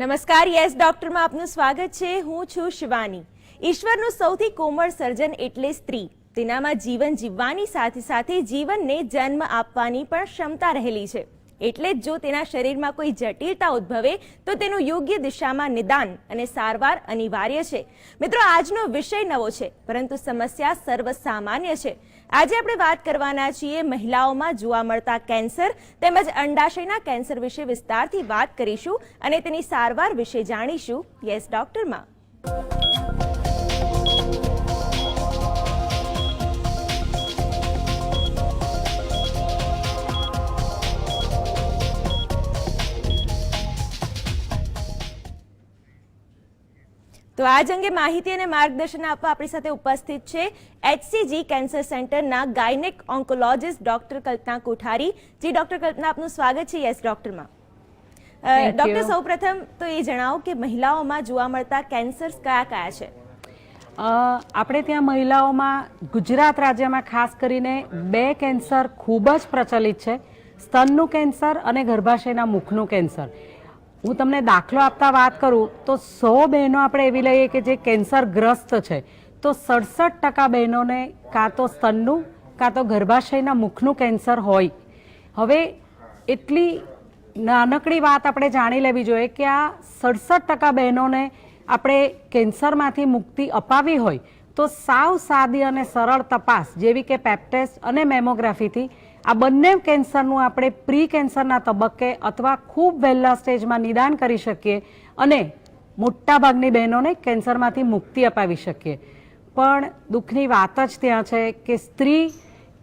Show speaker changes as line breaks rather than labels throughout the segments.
નમસ્કાર, યસ ડોક્ટરમાં આપનું સ્વાગત છે. હું છું શિવાની. ઈશ્વરનું સૌથી કોમળ સર્જન એટલે સ્ત્રી. તેનામાં જીવન જીવવાની સાથે સાથે જીવનને જન્મ આપવાની પણ ક્ષમતા રહેલી છે. એટલે જ જો તેના શરીરમાં કોઈ જટિલતા ઉદ્ભવે, તો તેનું યોગ્ય દિશામાં નિદાન અને સારવાર અનિવાર્ય છે. મિત્રો, આજનો વિષય નવો છે, પરંતુ સમસ્યા સર્વસામાન્ય છે. આજે આપણે વાત કરવાના છીએ મહિલાઓમાં જોવા મળતા કેન્સર તેમજ અંડાશયના કેન્સર વિશે વિસ્તારથી વાત કરીશું અને તેની સારવાર વિશે જાણીશું. યસ, ડોક્ટરમાં. તો આ જ અંગે માહિતી અને માર્ગદર્શન આપવા આપણી સાથે ઉપસ્થિત છે એચસીજી કેન્સર સેન્ટરના gynaec oncologist doctor Kalpana Kothari. જી ડોક્ટર કલ્પના આપનું સ્વાગત છે યસ ડોક્ટરમાં. ડોક્ટર સૌપ્રથમ તો એ જણાવો કે મહિલાઓમાં જોવા મળતા કેન્સર્સ કયા કયા છે?
આપણે ત્યાં મહિલાઓમાં ગુજરાત રાજ્યમાં ખાસ કરીને બે કેન્સર ખૂબ જ પ્રચલિત છે. સ્તનનું કેન્સર અને ગર્ભાશયના મુખનું કેન્સર. હું તમને દાખલો આપતા વાત કરું, તો સો બહેનો આપણે એવી લઈએ કે જે કેન્સરગ્રસ્ત છે. તો સડસઠ ટકા બહેનોને કાં તો સ્તનનું, કાં તો ગર્ભાશયના મુખનું કેન્સર હોય. હવે એટલી નાનકડી વાત આપણે જાણી લેવી જોઈએ કે આ સડસઠ ટકા બહેનોને આપણે કેન્સરમાંથી મુક્તિ અપાવી હોય, તો સાવ સાદી અને સરળ તપાસ જેવી કે પેપ અને મેમોગ્રાફીથી આ બંને કેન્સરનું આપણે પ્રી કેન્સરના તબક્કે અથવા ખૂબ વહેલા સ્ટેજમાં નિદાન કરી શકીએ અને મોટાભાગની બહેનોને કેન્સરમાંથી મુક્તિ અપાવી શકીએ. પણ દુઃખની વાત જ ત્યાં છે કે સ્ત્રી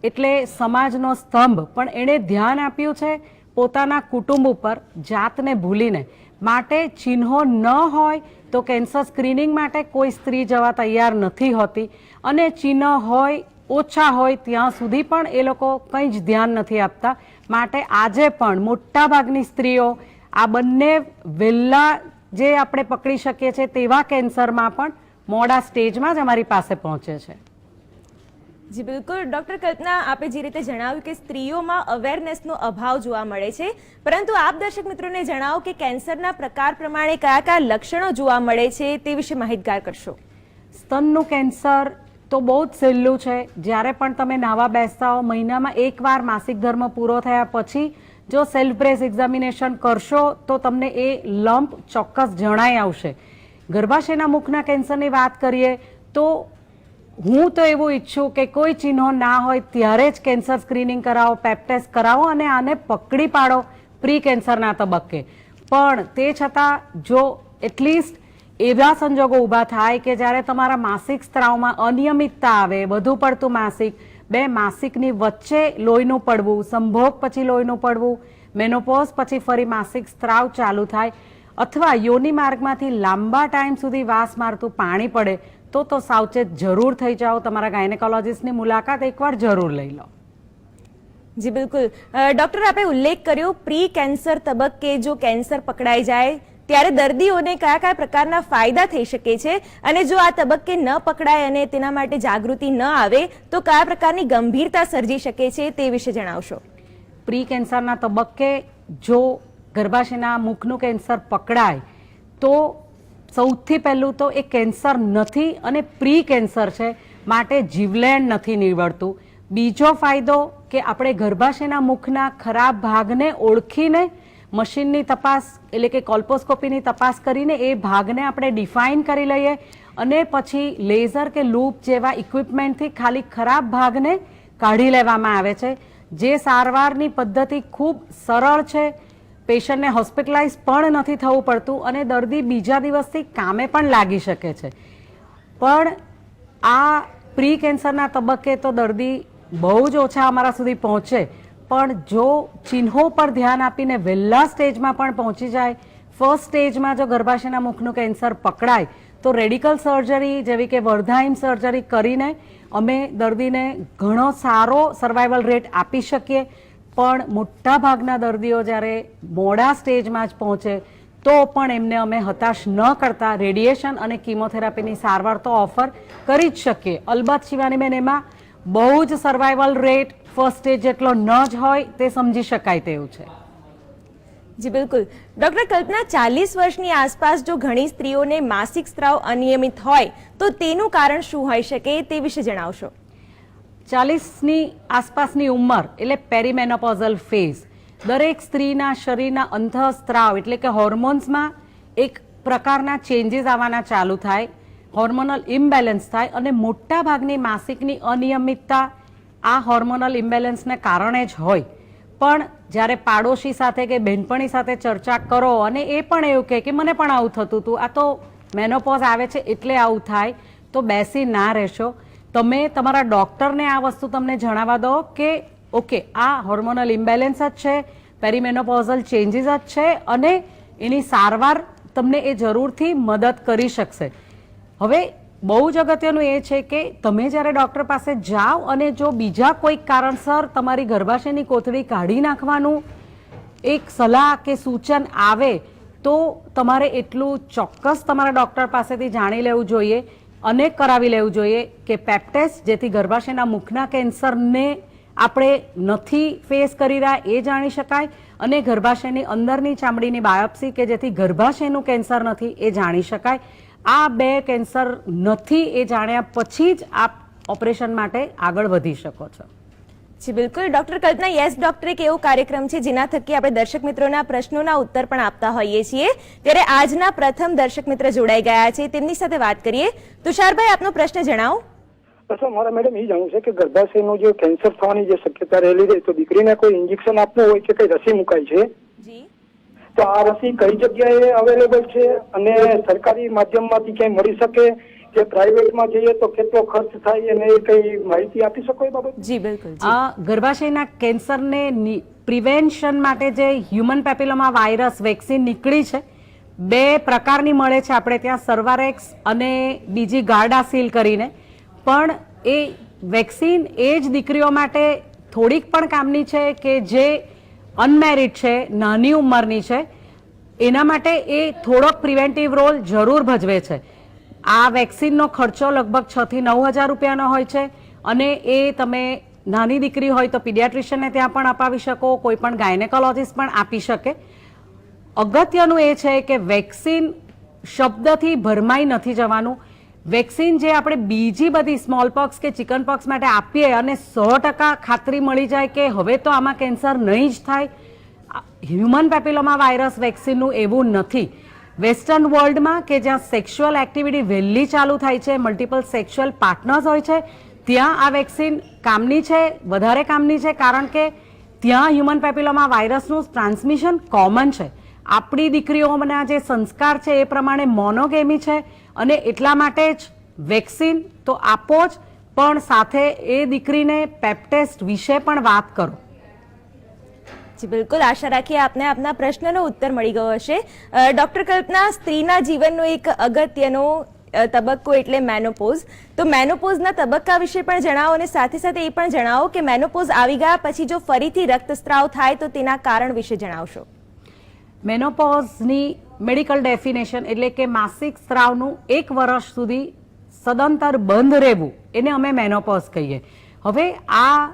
એટલે સમાજનો સ્તંભ, પણ એણે ધ્યાન આપ્યું છે પોતાના કુટુંબ ઉપર જાતને ભૂલીને. માટે ચિહ્નો ન હોય તો કેન્સર સ્ક્રીનિંગ માટે કોઈ સ્ત્રી જવા તૈયાર નથી હોતી. અને ચિહ્ન હોય ઓછા હોય ત્યાં સુધી પણ એ લોકો કંઈ જ ધ્યાન નથી આપતા. માટે આજે પણ મોટાભાગની સ્ત્રીઓ આ બંને વહેલા જે આપણે પકડી શકીએ છીએ તેવા કેન્સરમાં પણ મોડા સ્ટેજમાં જ અમારી પાસે પહોંચે છે.
જી બિલકુલ. ડોક્ટર કલ્પના આપે જે રીતે જણાવ્યું કે સ્ત્રીઓમાં અવેરનેસનો અભાવ જોવા મળે છે પરંતુ આપ દર્શક મિત્રોને જણાવો કે કેન્સરના પ્રકાર પ્રમાણે કયા કયા લક્ષણો જોવા મળે છે તે વિશે માહિતગાર કરશો.
સ્તનનું કેન્સર તો બહુ જ સહેલું છે. જ્યારે પણ તમે નાવા બેસતા હો, મહિનામાં એકવાર માસિક ધર્મ પૂરો થયા પછી જો સેલ્ફ બ્રેસ એક્ઝામિનેશન કરશો, તો તમને એ લંપ ચોક્કસ જણાઈ આવશે. ગર્ભાશયના મુખના કેન્સરની વાત કરીએ, તો હું તો એવું ઈચ્છું કે કોઈ ચિહ્નો ના હોય, ત્યારે જ કેન્સર સ્ક્રીનિંગ કરાવો પેપટેસ્ટ કરાવો અને આને પકડી પાડો પ્રી કેન્સરના તબક્કે. પણ તે છતાં જો એટલીસ્ટ એવા સંજોગો ઊભા થાય કે જ્યારે તમારા માસિક સ્ત્રાવમાં અનિયમિતતા આવે, વધુ પડતું માસિક, બે માસિકની વચ્ચે લોહીનું પડવું, સંભોગ પછી લોહીનું પડવું મેનોપોઝ પછી ફરી માસિક સ્ત્રાવ ચાલુ થાય અથવા યોની માર્ગમાંથી લાંબા ટાઈમ સુધી વાસ મારતું પાણી પડે, તો તો સાવચેત જરૂર થઈ જાઓ. તમારા ગાયનેકોલોજીસ્ટની મુલાકાત એકવાર જરૂર લઈ લો.
જી, બિલકુલ. ડૉક્ટર આપે ઉલ્લેખ કર્યો પ્રી કેન્સર તબક્કે જો કેન્સર પકડાઈ જાય ત્યારે દર્દીઓને કયા કયા પ્રકારના ફાયદા થઈ શકે છે અને જો આ તબક્કે ન પકડાય અને તેના માટે જાગૃતિ ન આવે, તો કયા પ્રકારની ગંભીરતા સર્જી શકે છે તે વિશે જણાવશો.
પ્રી કેન્સરના તબક્કે જો ગર્ભાશયના મુખનું કેન્સર પકડાય, તો સૌથી પહેલું તો એ કેન્સર નથી અને પ્રી કેન્સર છે, માટે જીવલેણ નથી નીવડતું. બીજો ફાયદો કે આપણે ગર્ભાશયના મુખના ખરાબ ભાગને ઓળખીને મશીનની તપાસ, એટલે કે કોલ્પોસ્કોપીની તપાસ કરીને એ ભાગને આપણે ડિફાઇન કરી લઈએ અને પછી લેઝર કે લૂપ જેવા ઇક્વિપમેન્ટથી ખાલી ખરાબ ભાગને કાઢી લેવામાં આવે છે. જે સારવારની પદ્ધતિ ખૂબ સરળ છે. પેશન્ટને હોસ્પિટલાઇઝ પણ નથી થવું પડતું અને દર્દી બીજા દિવસથી કામે પણ લાગી શકે છે. પણ આ પ્રી કેન્સરના તબક્કે તો દર્દી બહુ જ ઓછા અમારા સુધી પહોંચે. પણ જો ચિહ્નો પર ધ્યાન આપીને વહેલા સ્ટેજમાં પણ પહોંચી જાય ફર્સ્ટ સ્ટેજમાં જો ગર્ભાશયના મુખનું કેન્સર પકડાય, તો રેડિકલ સર્જરી જેવી કે વર્ધાઇમ સર્જરી કરીને અમે દર્દીને ઘણો સારો સર્વાઈવલ રેટ આપી શકીએ. પણ મોટા ભાગના દર્દીઓ જ્યારે મોડા સ્ટેજમાં જ પહોંચે, તો પણ એમને અમે હતાશ ન કરતા. રેડિયેશન અને કીમોથેરાપીની સારવાર તો ઓફર કરી જ શકીએ. અલબત્ત શિવાનીબેન, એમાં બહુ જ સર્વાઈવલ રેટ ફર્સ્ટ સ્ટેજ જેટલો ન જ હોય તે સમજી શકાય તેવું છે.
જી બિલકુલ. ડોક્ટર કલ્પના ચાલીસ વર્ષની આસપાસ જો ઘણી સ્ત્રીઓને માસિક સ્ત્રાવ અનિયમિત હોય તો તેનું કારણ શું હોઈ શકે તે વિશે જણાવશો.
ચાલીસની આસપાસની ઉંમર એટલે પેરીમેનોપોઝલ ફેઝ દરેક સ્ત્રીના શરીરના અંતઃસ્ત્રાવ એટલે કે હોર્મોન્સમાં એક પ્રકારના ચેન્જીસ આવવાના ચાલુ થાય. હોર્મોનલ ઇમ્બેલેન્સ થાય અને મોટા ભાગની માસિકની અનિયમિતતા આ હોર્મોનલ ઇમ્બેલેન્સને કારણે જ હોય. પણ જ્યારે પાડોશી સાથે કે બહેનપણી સાથે ચર્ચા કરો અને એ પણ એવું કહે કે મને પણ આવું થતું હતું, આ તો મેનોપોઝ આવે છે એટલે આવું થાય, તો બેસી ના રહેશો. તમે તમારા ડૉક્ટરને આ વસ્તુ તમને જણાવવા દો કે ઓકે આ હોર્મોનલ ઇમ્બેલેન્સ જ છે પેરીમેનોપોઝલ ચેન્જીસ જ છે અને એની સારવાર તમને એ જરૂરથી મદદ કરી શકશે. હવે બહુ જ અગત્યનું એ છે કે તમે જ્યારે ડૉક્ટર પાસે જાઓ અને જો બીજા કોઈક કારણસર તમારી ગર્ભાશયની કોથળી કાઢી નાખવાનું એક સલાહ કે સૂચન આવે, તો તમારે એટલું ચોક્કસ તમારા ડૉક્ટર પાસેથી જાણી લેવું જોઈએ અને કરાવી લેવું જોઈએ કે પેપ્ટેસ જેથી ગર્ભાશયના મુખના કેન્સરને આપણે નથી ફેસ કરી રહ્યા, એ જાણી શકાય અને ગર્ભાશયની અંદરની ચામડીની બાયોપ્સી કે જેથી ગર્ભાશયનું કેન્સર નથી, એ જાણી શકાય. આ બે કેન્સર નથી એ જાણ્યા પછી જ આપ ઓપરેશન માટે આગળ વધી શકો છો.
જી બિલકુલ. ડોક્ટર કલ્પના યસ ડોક્ટર એક એવો કાર્યક્રમ છે જેના થકી આપણે દર્શક મિત્રોના પ્રશ્નોના ઉત્તર પણ આપતા હોઈએ છીએ. ત્યારે આજના પ્રથમ દર્શક મિત્ર જોડાઈ ગયા છે. તેમની સાથે વાત કરીએ. તુષારભાઈ આપનો પ્રશ્ન જણાવો.
અચ્છા મારા મેડમ એ જાણવું છે કે ગર્ભાશયનું જે કેન્સર થવાની જે શક્યતા રહેલી છે તો દીકરીને કોઈ ઇન્જેક્શન આપવું હોય કે કઈ રસી મુકાય છે?
જી.
તો આ રસી કઈ જગ્યાએ અવેલેબલ છે? અને સરકારી માધ્યમમાંથી ક્યાંય મળી શકે? કે પ્રાઇવેટમાં જઈએ તો કેટલો ખર્ચ થાય? અને એ કઈ માહિતી આપી શકો એ બાબત?
જી બિલકુલ
આ ગર્ભાશયના કેન્સરને પ્રિવેન્શન માટે જે હ્યુમન પેપિલોમા વાયરસ વેક્સિન નીકળી છે બે પ્રકારની મળે છે આપણે ત્યાં સર્વારેક્સ અને બીજી ગાર્ડાસીલ કરીને. પણ એ વેક્સિન એ જ દીકરીઓ માટે થોડીક પણ કામની છે કે જે અનમેરિડ છે, નાની ઉંમરની છે. એના માટે એ થોડોક પ્રિવેન્ટિવ રોલ જરૂર ભજવે છે. આ વેક્સિનનો ખર્ચો લગભગ છથી નવ હજાર રૂપિયાનો હોય છે અને એ તમે નાની દીકરી હોય તો પીડિયાટ્રિશિયનને ત્યાં પણ અપાવી શકો, કોઈ પણ ગાયનેકોલોજીસ્ટ પણ આપી શકે. અગત્યનું એ છે કે વેક્સિન શબ્દથી ભરમાઈ નથી જવાનું. વેક્સિન જે આપણે બીજી બધી સ્મોલ પોક્સ કે ચિકન પોક્સ માટે આપીએ અને સો ટકા ખાતરી મળી જાય કે હવે તો આમાં કેન્સર નહીં જ થાય. હ્યુમન પેપિલોમા વાયરસ વેક્સિનનું એવું નથી. વેસ્ટર્ન વર્લ્ડમાં કે જ્યાં સેક્સ્યુઅલ એક્ટિવિટી વહેલી ચાલુ થાય છે મલ્ટિપલ સેક્સ્યુઅલ પાર્ટનર્સ હોય છે, ત્યાં આ વેક્સિન કામની છે, વધારે કામની છે, કારણ કે ત્યાં હ્યુમન પેપિલોમા વાયરસનું ટ્રાન્સમિશન કોમન છે. આપણી દીકરીઓના જે સંસ્કાર છે એ પ્રમાણે મોનોગેમી છે અને એટલા માટે જ વેક્સિન તો આપો જ, પણ સાથે એ દીકરીને પેપ્ટેસ્ટ વિશે પણ વાત કરો.
જી, બિલકુલ. આશા રાખીએ આપને આપના પ્રશ્નનો ઉત્તર મળી ગયો હશે. ડોક્ટર કલ્પના, સ્ત્રીના જીવનનો એક અગત્યનો તબક્કો એટલે મેનોપોઝ તો મેનોપોઝના તબક્કા વિશે પણ જણાવો અને સાથે સાથે એ પણ જણાવો કે મેનોપોઝ આવી ગયા પછી જો ફરીથી રક્તસ્રાવ થાય તો તેના કારણ વિશે જણાવશો.
મેનોપોઝની મેડિકલ ડેફિનેશન એટલે કે માસિક સ્ત્રાવનું એક વર્ષ સુધી સદંતર બંધ રહેવું, એને અમે મેનોપોઝ કહીએ. હવે આ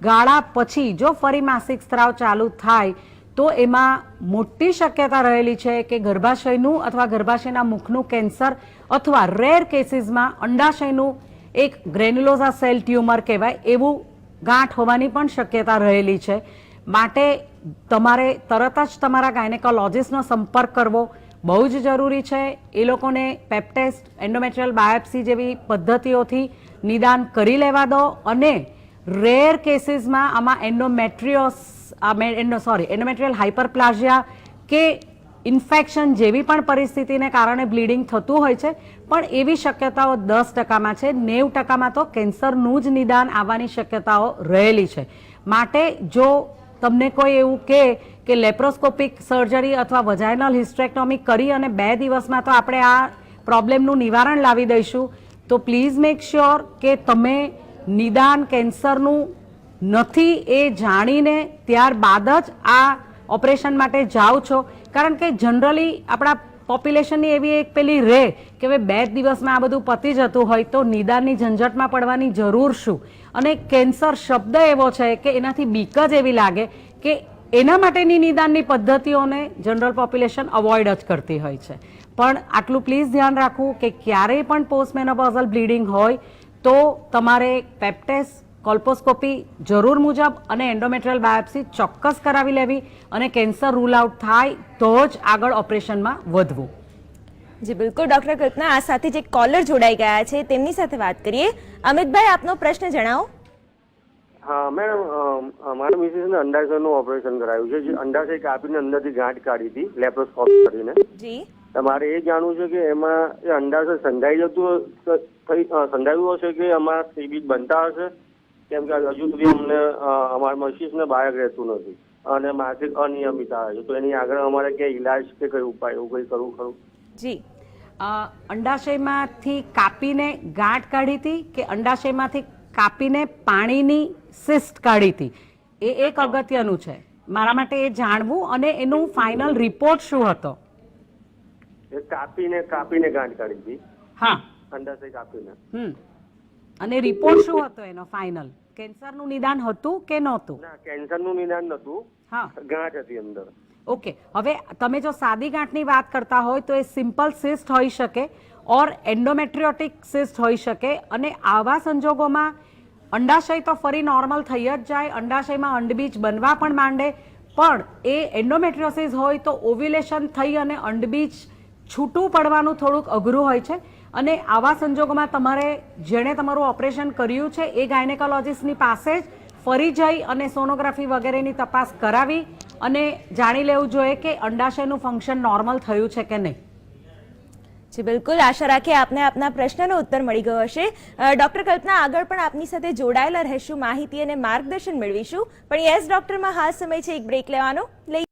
ગાળા પછી જો ફરી માસિક સ્ત્રાવ ચાલુ થાય, તો એમાં મોટી શક્યતા રહેલી છે કે ગર્ભાશયનું અથવા ગર્ભાશયના મુખનું કેન્સર અથવા રેર કેસીસમાં અંડાશયનું એક ગ્રેન્યુલોઝા સેલ ટ્યુમર કહેવાય, એવું ગાંઠ હોવાની પણ શક્યતા રહેલી છે. માટે તમારે તરત જ તમારા ગાયનેકોલોજીસ્ટનો સંપર્ક કરવો બહુ જ જરૂરી છે. એ લોકોને પેપટેસ્ટ એન્ડોમેટ્રિયલ બાયોપ્સી જેવી પદ્ધતિઓથી નિદાન કરી લેવા દો અને રેર કેસીસમાં આમાં endometriosis endo, sorry, endometrial hyperplasia કે ઇન્ફેક્શન જેવી પણ પરિસ્થિતિને કારણે બ્લીડિંગ થતું હોય છે. પણ એવી શક્યતાઓ દસ ટકામાં છે. નેવું ટકામાં તો કેન્સરનું જ નિદાન આવવાની શક્યતાઓ રહેલી છે. માટે જો તમને કોઈ એવું કહે કે લેપ્રોસ્કોપિક સર્જરી અથવા વજાઇનલ હિસ્ટ્રેક્ટોમી કરી અને બે દિવસમાં તો આપણે આ પ્રોબ્લેમનું નિવારણ લાવી દઈશું. તો પ્લીઝ મેક શ્યોર કે તમે નિદાન કેન્સરનું નથી એ જાણીને ત્યારબાદ જ આ ઓપરેશન માટે જાઓ છો. કારણ કે જનરલી આપણા પોપ્યુલેશનની એવી એક પેલી રે કે હવે બે દિવસમાં આ બધું પતી જતું હોય તો નિદાનની ઝંઝટમાં પડવાની જરૂર શું? અને કેન્સર શબ્દ એવો છે કે એનાથી બીક જ એવી લાગે કે એના માટેની નિદાનની પદ્ધતિઓને જનરલ પોપ્યુલેશન અવોઇડ જ કરતી હોય છે. પણ આટલું પ્લીઝ ધ્યાન રાખવું કે ક્યારેય પણ પોસ્ટમેનોપોઝલ બ્લીડિંગ હોય તો તમારે પેપ્ટેસ કોલ્પોસ્કોપી જરૂર મુજબ અને એન્ડોમેટ્રિયલ બાયોપ્સી ચોક્કસ કરાવી લેવી અને કેન્સર રૂલ આઉટ થાય તો જ આગળ ઓપરેશનમાં વધવું.
જી બિલકુલ. ડોક્ટર કલ્પના આ સાથે જે કોલર જોડાઈ ગયા છે તેમની સાથે વાત કરીએ. અમિતભાઈ આપનો પ્રશ્ન જણાવો.
હા મેડમ મારા મિસિસને અંડાશયનું ઓપરેશન કરાયું છે. જે અંડાશય કાપીને અંદરથી ગાંઠ કાઢી હતી લેપ્રોસ્કોપી કરીને.
જી.
તમારે એ જાણવું છે કે એમાં એ અંડાશય સંધાઈ જતું થઈ સંધાયું હશે કે અમારા સીબીજ બનતા હશે? કેમ કે હજુ સુધી અમને અમારા મિસિસને બાળક રહેતું નથી. અને માસિક અનિયમિતતા આવે છે. તો એની આગળ અમારે ક્યાંય ઈલાજ કે કઈ ઉપાય એવું કંઈ કરવું ખરું?
જી.
અંડાશયમાંથી કાપીને ગાંઠ કાઢી હતી કે અંડાશયમાંથી કાપીને પાણીની સિસ્ટ કાઢી હતી? એ એક અગત્યનું છે. મારા માટે એ જાણવું અને એનું ફાઇનલ રિપોર્ટ શું હતો?
એ કાપીને કાપીને ગાંઠ કાઢી હતી.
હા.
અંડાશય કાપીને.
હમ. અને રિપોર્ટ શું હતો એનો ફાઇનલ કેન્સરનું નિદાન હતું કે નહોતું?
ના કેન્સરનું નિદાન નહોતું.
હા.
ગાંઠ હતી અંદર.
ઓકે હવે તમે જો સાદી ગાંઠની વાત કરતા હોય તો એ સિમ્પલ સિસ્ટ હોઈ શકે ઓર એન્ડોમેટ્રિયોટિક સિસ્ટ હોઈ શકે અને આવા સંજોગોમાં અંડાશય તો ફરી નોર્મલ થઈ જ જાય અંડાશયમાં અંડબીજ બનવા પણ માંડે પણ એ એન્ડોમેટ્રિયોસિસ હોય તો ઓવ્યુલેશન થઈ અને અંડબીજ છૂટું પડવાનું થોડુંક અઘરું હોય છે. અને આવા સંજોગોમાં તમારે જેણે તમારું ઓપરેશન કર્યું છે એ ગાયનેકોલોજીસ્ટની પાસે જ ફરી જઈ અને સોનોગ્રાફી વગેરેની તપાસ કરાવી અને જાણી લેવું જોઈએ કે અંડાશયનું ફંક્શન નોર્મલ થયું છે કે નહીં.
જી, બિલકુલ. આશા રાખીએ આપને આપના પ્રશ્નનો ઉત્તર મળી ગયો હશે. ડૉક્ટર કલ્પના, આગળ પણ આપની સાથે જોડાયેલા રહેશું. માહિતી અને માર્ગદર્શન મેળવીશું. પણ યસ, ડૉક્ટરમાં હાલ સમય છે. એક બ્રેક લેવાનો. લઈ